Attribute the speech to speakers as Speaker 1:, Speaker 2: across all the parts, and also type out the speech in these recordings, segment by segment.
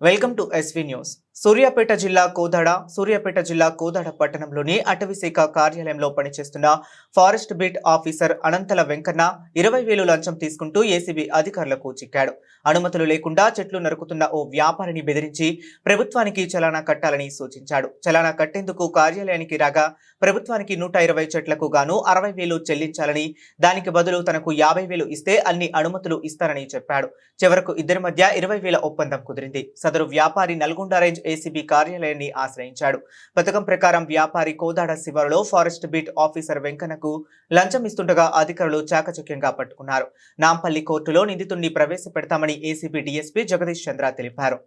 Speaker 1: Welcome to SV news Suryapet జిల్లా కోదాడ సూర్యాపేట జిల్లా కోదాడ పట్టణంలోని అటవీశాఖ కార్యాలయంలో పనిచేస్తున్న forest beat officer Anantala Venkanna ఇరవై వేలు లంచం తీసుకుంటూ ఏసీబీ అధికారులకు చిక్కాడు. అనుమతులు లేకుండా చెట్లు నరుకుతున్న ఓ వ్యాపారిని బెదిరించి ప్రభుత్వానికి చలానా కట్టాలని సూచించాడు. చలానా కట్టేందుకు కార్యాలయానికి రాగా ప్రభుత్వానికి నూట ఇరవై చెట్లకు గాను అరవై వేలు చెల్లించాలని దానికి బదులు తనకు యాభై వేలు ఇస్తే అన్ని అనుమతులు ఇస్తారని చెప్పాడు. చివరకు ఇద్దరి మధ్య ఇరవై వేల ఒప్పందం కుదిరింది. సదరు వ్యాపారి నల్గొండ రేంజ్ ఏసీబీ కార్యాలయాన్ని ఆశ్రయించాడు. పథకం ప్రకారం వ్యాపారి కోదాడ శివారులో ఫారెస్ట్ బీట్ ఆఫీసర్ వెంకన్నకు లంచం ఇస్తుండగా అధికారులు చాకచక్యంగా పట్టుకున్నారు. నాంపల్లి కోర్టులో నిందితుడిని ప్రవేశపెడతామని ఏసీబీ డీఎస్పీ జగదీష్ చంద్ర తెలిపారు.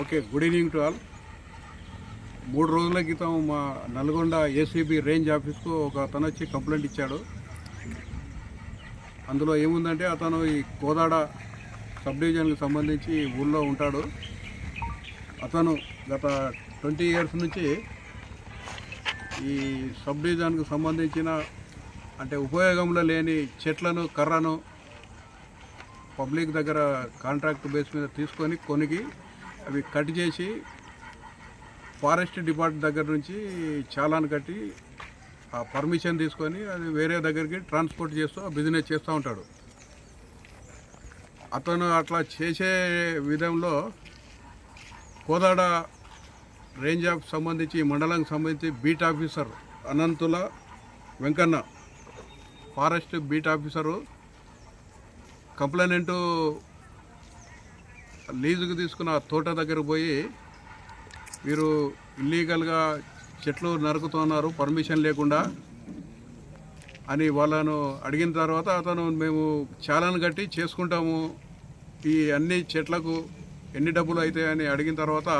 Speaker 2: Okay. Good evening to all. మూడు రోజుల క్రితం మా నల్గొండ ఏసీబీ రేంజ్ ఆఫీస్కు ఒక అతను వచ్చి కంప్లైంట్ ఇచ్చాడు. అందులో ఏముందంటే అతను ఈ కోదాడ సబ్ డివిజన్కి సంబంధించి ఊళ్ళో ఉంటాడు. అతను గత ట్వంటీ ఇయర్స్ నుంచి ఈ సబ్ డివిజన్కు సంబంధించిన అంటే ఉపయోగంలో లేని చెట్లను కర్రను పబ్లిక్ దగ్గర కాంట్రాక్ట్ బేస్ మీద తీసుకొని కొనికి అవి కట్ చేసి ఫారెస్ట్ డిపార్ట్ దగ్గర నుంచి చాలాన్ కట్టి ఆ పర్మిషన్ తీసుకొని అది వేరే దగ్గరికి ట్రాన్స్పోర్ట్ చేస్తూ ఆ బిజినెస్ చేస్తూ ఉంటాడు. అతను అట్లా చేసే విధంలో కోదాడ రేంజ్ ఆఫ్ సంబంధించి మండలానికి సంబంధించి beat officer Anantula Venkanna forest beat officer complainant లీజుకు తీసుకున్న తోట దగ్గర పోయి మీరు ఇల్లీగల్గా చెట్లు నరుకుతున్నారు పర్మిషన్ లేకుండా. అని వాళ్ళను అడిగిన తర్వాత అతను మేము చాలాను కట్టి చేసుకుంటాము. ఈ అన్ని చెట్లకు ఎన్ని డబ్బులు అవుతాయని అడిగిన తర్వాత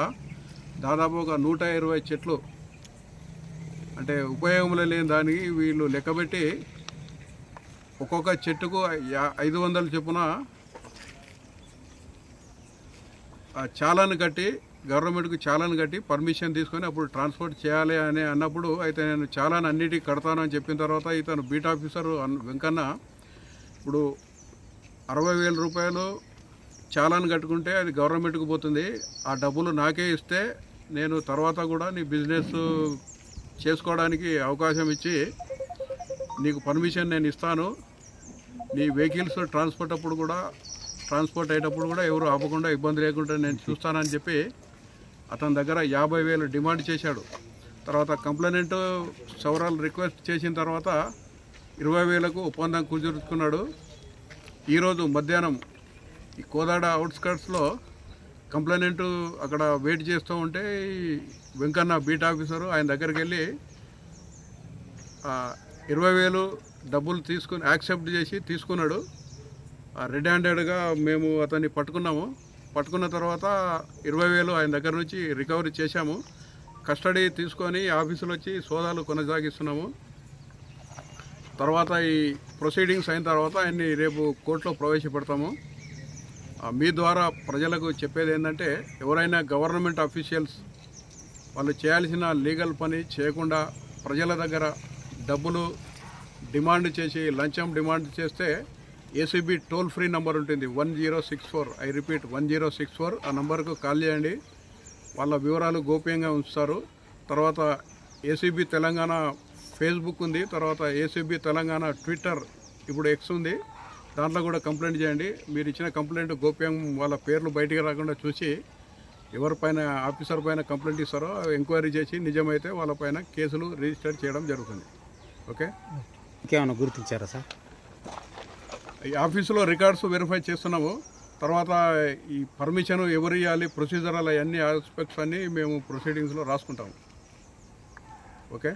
Speaker 2: దాదాపు ఒక నూట ఇరవై చెట్లు అంటే ఉపయోగంలో లేని దానికి వీళ్ళు లెక్కబెట్టి ఒక్కొక్క చెట్టుకు ఐదు వందలు చొప్పున ఆ చాలాను కట్టి గవర్నమెంట్కి చాలాను కట్టి పర్మిషన్ తీసుకొని అప్పుడు ట్రాన్స్పోర్ట్ చేయాలి అని అన్నప్పుడు అయితే నేను చాలాను అన్నిటికీ కడతాను అని చెప్పిన తర్వాత ఇతను బీట్ ఆఫీసర్ వెంకన్న. ఇప్పుడు అరవై వేల రూపాయలు చాలాను కట్టుకుంటే అది గవర్నమెంట్కి పోతుంది. ఆ డబ్బులు నాకే ఇస్తే నేను తర్వాత కూడా నీ బిజినెస్ చేసుకోవడానికి అవకాశం ఇచ్చి నీకు పర్మిషన్ నేను ఇస్తాను. నీ వెహికల్స్ ట్రాన్స్పోర్ట్ అప్పుడు కూడా ట్రాన్స్పోర్ట్ అయ్యేటప్పుడు కూడా ఎవరు ఆపకుండా ఇబ్బంది లేకుండా నేను చూస్తానని చెప్పి అతని దగ్గర యాభై వేలు డిమాండ్ చేశాడు. తర్వాత కంప్లైనెంట్ సవరాలు రిక్వెస్ట్ చేసిన తర్వాత ఇరవై వేలకు ఒప్పందం కుదుర్చుకున్నాడు. ఈరోజు మధ్యాహ్నం ఈ కోదాడ అవుట్స్కర్ట్స్లో కంప్లైనెంట్ అక్కడ వెయిట్ చేస్తూ ఉంటే వెంకన్న బీట్ ఆఫీసరు ఆయన దగ్గరికి వెళ్ళి ఇరవై వేలు డబ్బులు తీసుకుని యాక్సెప్ట్ చేసి తీసుకున్నాడు. రెడ్ హ్యాండెడ్గా మేము అతన్ని పట్టుకున్నాము. పట్టుకున్న తర్వాత ఇరవై వేలు ఆయన దగ్గర నుంచి రికవరీ చేశాము. కస్టడీ తీసుకొని ఆఫీసులో వచ్చి సోదాలు కొనసాగిస్తున్నాము. తర్వాత ఈ ప్రొసీడింగ్స్ అయిన తర్వాత ఆయన్ని రేపు కోర్టులో ప్రవేశపెడతాము. మీ ద్వారా ప్రజలకు చెప్పేది ఏంటంటే ఎవరైనా గవర్నమెంట్ అఫీషియల్స్ వాళ్ళు చేయాల్సిన లీగల్ పని చేయకుండా ప్రజల దగ్గర డబ్బులు డిమాండ్ చేసి లంచం డిమాండ్ చేస్తే ఏసీబీ టోల్ ఫ్రీ నంబర్ ఉంటుంది. One zero six four I repeat one zero six four ఆ నంబర్కు కాల్ చేయండి. వాళ్ళ వివరాలు గోప్యంగా ఉంచుతారు. తర్వాత ఏసీబీ తెలంగాణ ఫేస్బుక్ ఉంది. తర్వాత ఏసీబీ తెలంగాణ ట్విట్టర్ ఇప్పుడు ఎక్స్ ఉంది. దాంట్లో కూడా కంప్లైంట్ చేయండి. మీరు ఇచ్చిన కంప్లైంట్ గోప్యం వాళ్ళ పేర్లు బయటికి రాకుండా చూసి ఎవరిపైన ఆఫీసర్ పైన కంప్లైంట్ ఇస్తారో ఎంక్వైరీ చేసి నిజమైతే వాళ్ళపైన కేసులు రిజిస్టర్ చేయడం జరుగుతుంది. ఓకే?
Speaker 3: ఇంకేమైనా గుర్తించారా సార్?
Speaker 2: ఆఫీసులో రికార్డ్స్ వెరిఫై చేస్తున్నాము. తర్వాత ఈ పర్మిషన్ ఎవరు ఇవ్వాలి అలా అన్ని ఆస్పెక్ట్స్ అన్నీ మేము ప్రొసీడింగ్స్లో రాసుకుంటాము. ఓకే?